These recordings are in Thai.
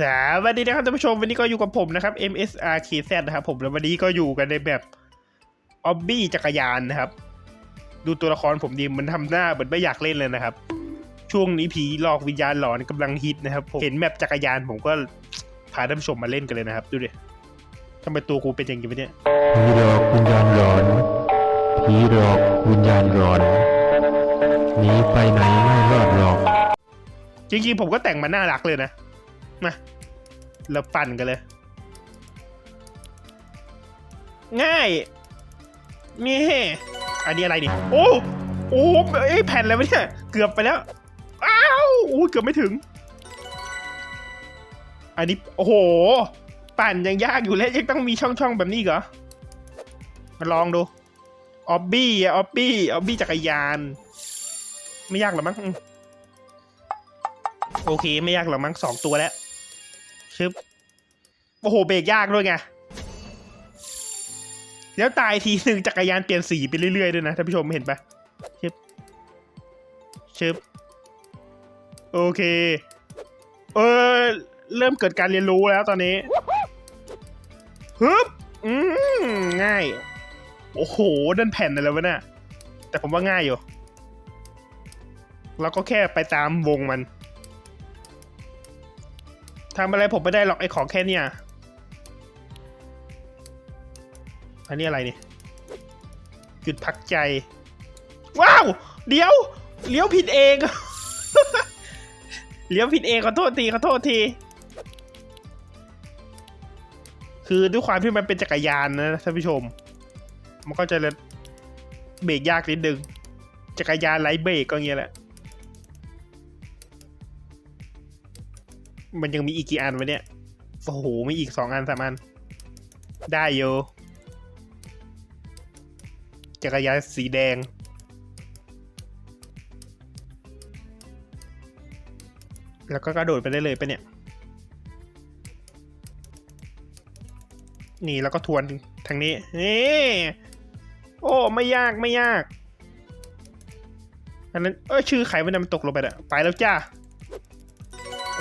สวัสดีนะครับท่านผู้ชมวันนี้ก็อยู่กับผมนะครับ MSR k z นะครับผมแล้ววันนี้ก็อยู่กันในแบบออบบี้จักรยานนะครับ ดูตัวละครผมดีมันทำหน้าเหมือนไม่อยากเล่นเลยนะครับ ช่วงนี้ผีหลอกวิญญาณหลอนกำลังฮิตนะครับผมเห็นแมปจักรยานผมก็พาท่านผู้ชมมาเล่นกันเลยนะครับ ดูดิทำไมตัวกูเป็นอย่างนี้วะเนี่ยผีหลอกวิญญาณหลอนผีหลอกวิญญาณหลอนหนีไปไหนไม่รอดหรอกจริงๆผมก็แต่งมาน่ารักเลยนะ มาเราปั่นกันเลย ง่ายนี่อันนี้อะไรดิโอ้โอ้เอ้แผ่นอะไรวะเนี่ย เกือบไปแล้วอ้าวโอ้เกือบไม่ถึง อันนี้โอ้โห ปั่นยังยากอยู่แล้วยังต้องมีช่องๆแบบนี้เหรอมาลองดูออบบี้อะออบบี้ออบบี้จักรยาน ไม่ยากหรอมั้งโอเค ไม่ยากหรอกมั้งสองตัวแล้ว ชึบโอ้โหเบรกยากด้วยไงแล้วตายทีหนึ่งจักรยานเปลี่ยนสีไปเรื่อยๆด้วยนะท่านผู้ชมเห็นปะชึบชึบโอเค เออ เริ่มเกิดการเรียนรู้แล้วตอนนี้ฮึบอืมง่าย โอ้โหดันแผ่นอะไรวะเนี่ยแต่ผมว่าง่ายอยู่เราก็แค่ไปตามวงมัน ทำอะไรผมไม่ได้หรอกไอ้ของแค่เนี้ยอันนี้อะไรนี่หยุดพักใจ ว้าว เดี๋ยว เลี้ยวผิดเอง เลี้ยวผิดเองขอโทษทีขอโทษที คือด้วยความที่มันเป็นจักรยานนะท่านผู้ชม มันก็จะเบรกยากนิดนึง จักรยานไร้เบรกก็เงี้ยแหละ มันยังมีอีกกี่อันวะเนี่ย โอ้โห มีอีกสองอันสามอัน ได้โย จักรยานสีแดง แล้วก็กระโดดไปได้เลยไปเนี่ย นี่แล้วก็ทวนทางนี้ นี่โอ้ ไม่ยากไม่ยากอันนั้นเออชื่อใครมันมันตกลงไปอะไปแล้วจ้า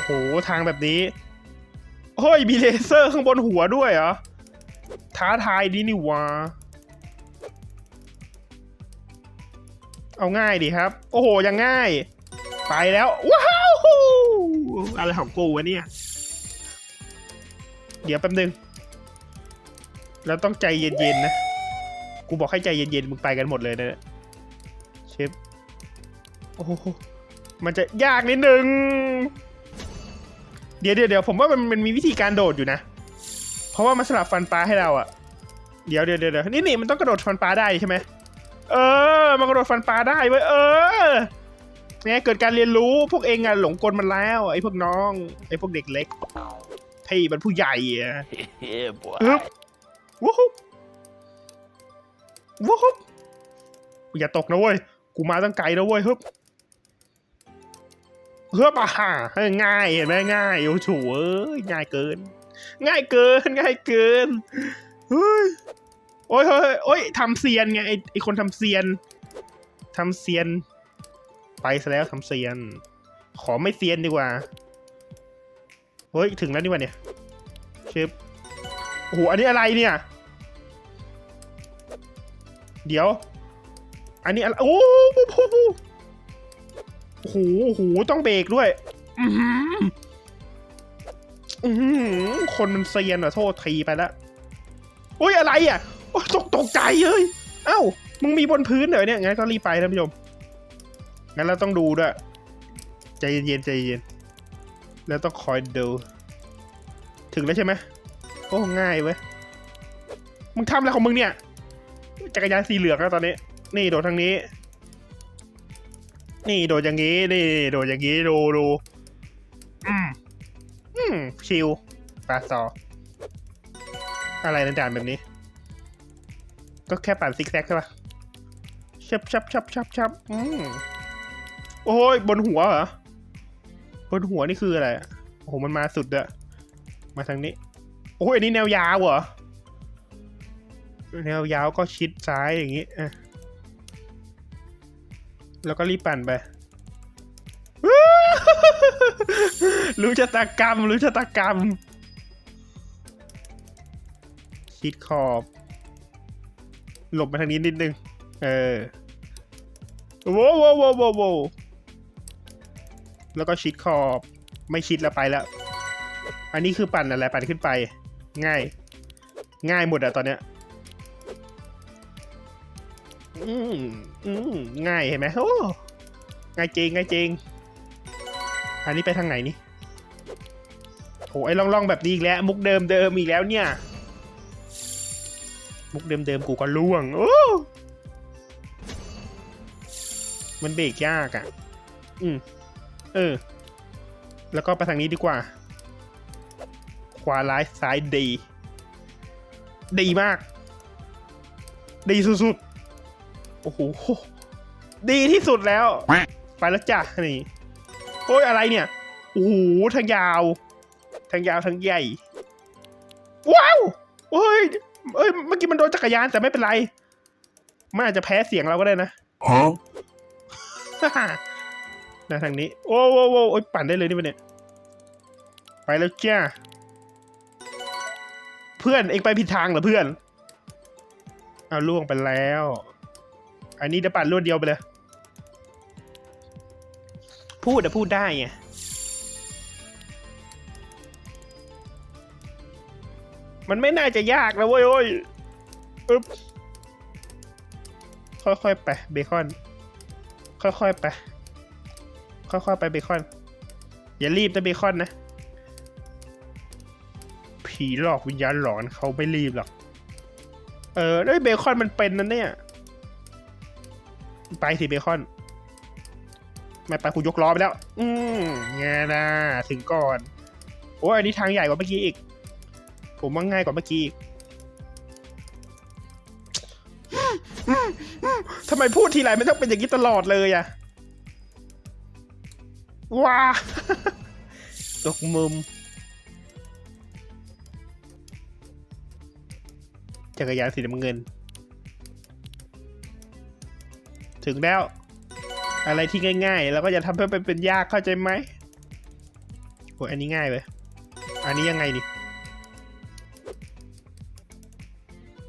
โอ้โหทางแบบนี้เฮ้ยมีเลเซอร์ข้างบนหัวด้วยเหรอ ท้าทายดีนี่วะเอาง่ายดีครับ โอ้โห ยังง่าย ไปแล้ว ว้าวอะไรของกูวะเนี่ย เดี๋ยวแป๊บนึง เราต้องใจเย็นๆนะ กูบอกให้ใจเย็นๆ มึงไปกันหมดเลยนะเชฟโอ้โห มันจะยากนิดนึง ดี๋ยวเดี๋ยวเดี๋ยวผมว่ามันมันมีวิธีการโดดอยู่นะ เพราะว่ามันสลับฟันปลาให้เราอะเดี๋ยวเดี๋ยวเดี๋ยวเดี๋ยวนี่นี่มันต้องกระโดดฟันปลาได้ใช่ไหมเออ มันกระโดดฟันปลาได้เว้ยเออเนี่ยเกิดการเรียนรู้พวกเองอะหลงกลมันแล้วไอ้พวกน้องไอ้พวกเด็กเล็กพี่มันผู้ใหญ่อะ yeah, boy. ฮึบวู้ฮู้วู้ฮู้อย่าตกนะเว้ยกูมาตั้งไกลนะเว้ยฮึบ เฮ้บอะให้ง่ายเห็นไหมง่ายโอ้โหเอ้ยง่ายเกิน ง่ายเกินง่ายเกินเฮ้ยโอ้ยเฮ้ยโอ้ยทำเซียนไงไอไอคนทำเซียนทำเซียน ไปซะแล้วทำเซียน ขอไม่เซียนดีกว่าเฮ้ยถึงแล้วนี่วะเนี่ยเชฟโอ้โหอันนี้อะไรเนี่ย เดี๋ยว อันนี้อะไรโอ้โหโอ้โหโอ้โหต้องเบรกด้วย อือหืออื้อหือคนมันเซียนอะโทษทีไปแล้วโอ้ยอะไรอะโอ้ยตกตกใจเลยเอ้า มึงมีบนพื้นเหรอเนี่ยงั้นก็รีบไปท่านผู้ชมงั้นเราต้องดูด้วย ใจเย็นๆใจเย็นแล้วต้องคอยดู ถึงแล้วใช่ไหมโอ้ง่ายเว้ยมึงทำอะไรของมึงเนี่ย จักรยานสีเหลืองแล้วตอนนี้ นี่โดดทางนี้ นี่โดดอย่างนี้ นี่ โดดอย่างนี้ ดูดูอืม อืม ชิลปาซออะไรในด่านแบบนี้ ก็แค่ปั่นซิกแซกใช่ปะชับชับชับชับชับอืม โอ้ย บนหัวเหรอ บนหัวนี่คืออะไรอะโอ้โห มันมาสุดอะมาทางนี้ โอ้ยอันนี้แนวยาวเหรอ แนวยาวก็ชิดซ้ายอย่างนี้อะ แล้วก็รีบปั่นไปรู้ชะตากรรม รู้ชะตากรรม ชิดขอบ หลบมาทางนี้นิดนึง เออโว้วโว้วโว้วโว้โวแล้วก็ชิดขอบ ไม่ชิดแล้วไปแล้ว อันนี้คือปั่นอะไร ปั่นขึ้นไป ง่าย ง่ายหมดอะตอนเนี้ย อืมอืมง่ายเห็นไหมโอ้ง่ายจริงง่ายจริง อันนี้ไปทางไหนนี่โหไอ้ล่องๆแบบนี้อีกแล้ว มุกเดิมเดิมอีกแล้วเนี่ย มุกเดิมเดิมกูก็ล่วงโอ้มันเบรกยากอะ่ะ อืมเออ แล้วก็ไปทางนี้ดีกว่า ขวาร้ายซ้ายดี ดีมาก ดีสุด โอ้โหดีที่สุดแล้ว ไปแล้วจ้ะนี่โอ้ยอะไรเนี่ยโอ้โหทางยาว ทางยาวทางใหญ่ ว้าวโอ้ยเอ้ยเมื่อกี้มันโดนจักรยานแต่ไม่เป็นไร มันอาจจะแพ้เสียงเราก็ได้นะ Huh? นะทางนี้โอ้โหโอ้โหโอ้ยปั่นได้เลยนี่มันเนี่ย ไปแล้วจ้าเพื่อนเองไปผิดทางเหรอเพื่อน เอาล่วงไปแล้ว อันนี้จะปั่นรวดเดียวไปเลย พูดอะพูดได้ไงมันไม่น่าจะยากนะเว้ยโอ้ยอึ๊บค่อยๆไปเบคอน ค่อยๆไป ค่อยๆไปเบคอน อย่ารีบนะเบคอนนะ ผีหลอกวิญญาณหลอนเขาไม่รีบหรอก เออด้วยเบคอนมันเป็นนั่นเนี่ย ไปสิเบคอนไม่ไปกูยกล้อไปแล้ว อืมไงนะถึงก่อน โอ้ยอันนี้ทางใหญ่กว่าเมื่อกี้อีก ผมว่าง่ายกว่าเมื่อกี้อีกทำไมพูดทีไรไม่ต้องเป็นอย่างนี้ตลอดเลยอะว้าตกมุม จักรยานสีน้ำเงิน ถึงแล้ว อะไรที่ง่ายๆแล้วก็อย่าทำให้มันเป็นยากเข้าใจไหมโอ้ยอันนี้ง่ายเลย อันนี้ยังไงดิ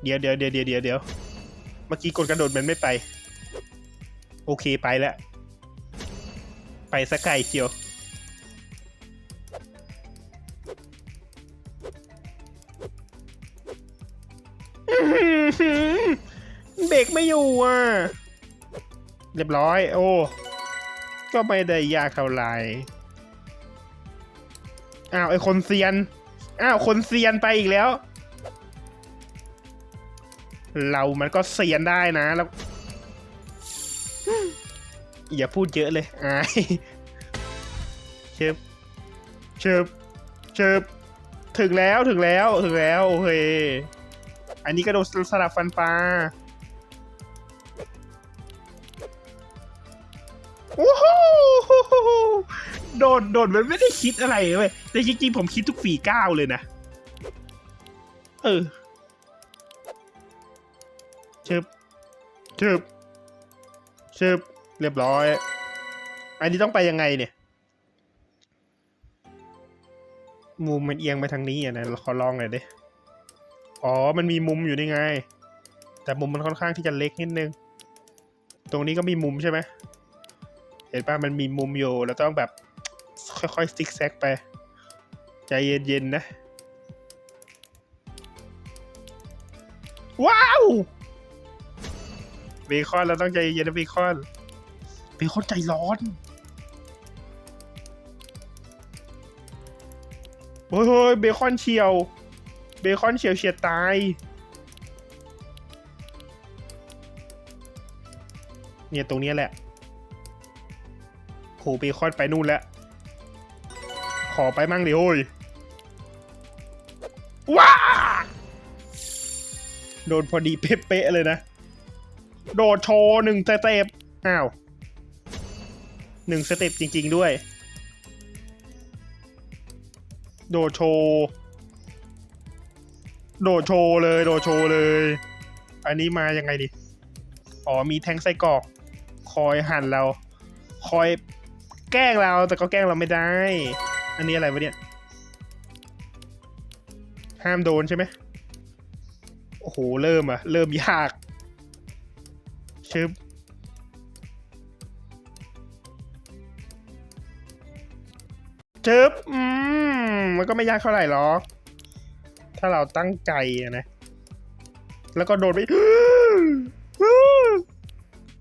เดี๋ยวเดี๋ยวเดี๋ยวเดี๋ยวเดี๋ยวเดี๋ยวเมื่อกี้กดกระโดดมันไม่ไป โอเคไปแล้ว ไปสกไกลเชียวเบรกไม่อยู่อะ เรียบร้อย โอ้ ก็ไม่ได้ยากเท่าไหร่อ้าวไอคนเซียน อ้าวคนเซียนไปอีกแล้ว เรามันก็เซียนได้นะแล้ว อย่าพูดเยอะเลยอายเชิบเชิบเชิบถึงแล้วถึงแล้วถึงแล้ว โอเค อันนี้ก็โดนสลับฟันปลา โอ้โหโดดโดดมันไม่ได้คิดอะไรเว้ยแต่จริงๆผมคิดทุกฝีก้าวเลยนะ เออเชิบเชิบเชิบเรียบร้อย อันนี้ต้องไปยังไงเนี่ย มุมมันเอียงไปทางนี้อะนะขอลองหน่อยดิ อ๋อ มันมีมุมอยู่นี่ไง แต่มุมมันค่อนข้างที่จะเล็กนิดนึง ตรงนี้ก็มีมุมใช่ไหม ห็นป่ะมันมีมุมอยู่แล้วต้องแบบค่อยๆซิกแซกไป ใจเย็นๆนะ ว้าวเบคอนเราต้องใจเย็นนะเบคอนเบคอนใจร้อนโอ้ยเฮ้ยเบคอนเฉียว เบคอนเฉียวเฉียดตายเนี่ยตรงนี้แหละ หเบคอนไปนู่นแล้ว ขอไปมั่งดิโอ้ยว้าโดนพอดีเป๊ะเลยนะ โดดโชว์หนึ่งสเต็ปอ้าวหนึ่งสเต็ปจริง ๆด้วย โดดโชว์โดดโชว์เลย โดดโชว์เลย อันนี้มายังไงดิ อ๋อมีแทงไส้กรอก คอยหั่นเรา คอย แกล้งเราแต่ก็แกล้งเราไม่ได้ อันนี้อะไรวะเนี่ย ห้ามโดนใช่ไหมโอ้โห เริ่มอะเริ่มยากชึบชึบอืม มันก็ไม่ยากเท่าไหร่หรอก ถ้าเราตั้งใจนะ แล้วก็โดนไป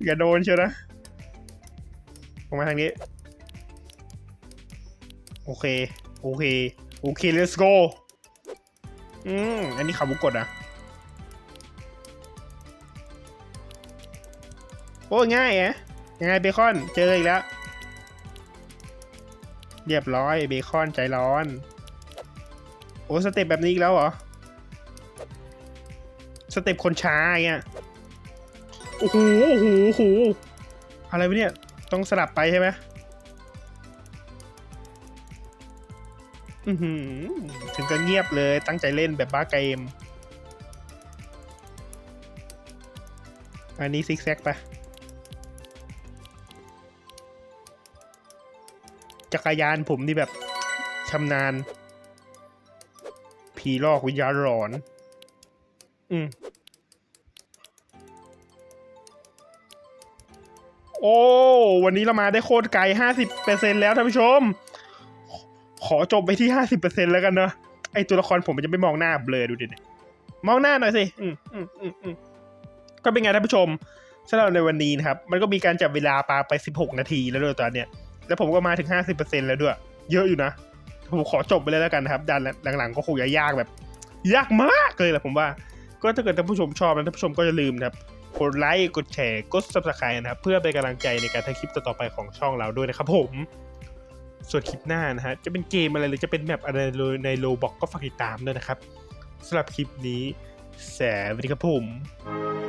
อย่าโดนเชียวนะออกมาทางนี้ โอเค โอเค โอเค let's go อืม อันนี้ขาบุกกดอะโอ้ง่ายอะง่ายเบคอน เจออีกแล้ว เรียบร้อยเบคอนใจร้อน โอ้สเต็ปแบบนี้อีกแล้วเหรอ สเต็ปคนช้าอย่างเงี้ยโอ้โหโอ้โหโอ้โหอะไรวะเนี่ย ต้องสลับไปใช่ไหม ถึงก็เงียบเลยตั้งใจเล่นแบบบ้าเกม อันนี้ซิกแซกไปจักรยานผมนี่แบบชำนาญ ผีลอกวิญญาณหลอน อืมโอ้ วันนี้เรามาได้โคตรไกลห้าสิบเปอร์เซ็นแล้วท่านผู้ชม ขอจบไปที่ห้าสิบเปอร์เซ็นแล้วกันเนอะไอตัวละครผมมันจะไม่มองหน้าเบลอดูดิเนี่ยมองหน้าหน่อยสิอืมอืมอืมอืมก็เป็นไงท่านผู้ชมสำหรับในวันนี้นะครับ มันก็มีการจับเวลาปาไปสิบหกนาทีแล้วด้วยตอนเนี้ย แล้วผมก็มาถึงห้าสิบเปอร์เซ็นแล้วด้วย เยอะอยู่นะ ผมขอจบไปเลยแล้วกันนะครับดันหลังๆก็คงจะยากแบบ ยากมากเลยแหละผมว่า ก็ถ้าเกิดท่านผู้ชมชอบนะท่านผู้ชมก็อย่าลืมนะครับกดไลค์กดแชร์กด subscribe นะครับ เพื่อเป็นกำลังใจในการทำคลิปต่อๆไปของช่องเราด้วยนะครับผม ส่วนคลิปหน้านะฮะจะเป็นเกมอะไรหรือจะเป็นแมปอะไรในโลบอกก็ฝากติดตามด้วยนะครับสำหรับคลิปนี้แสวัสดีครับผม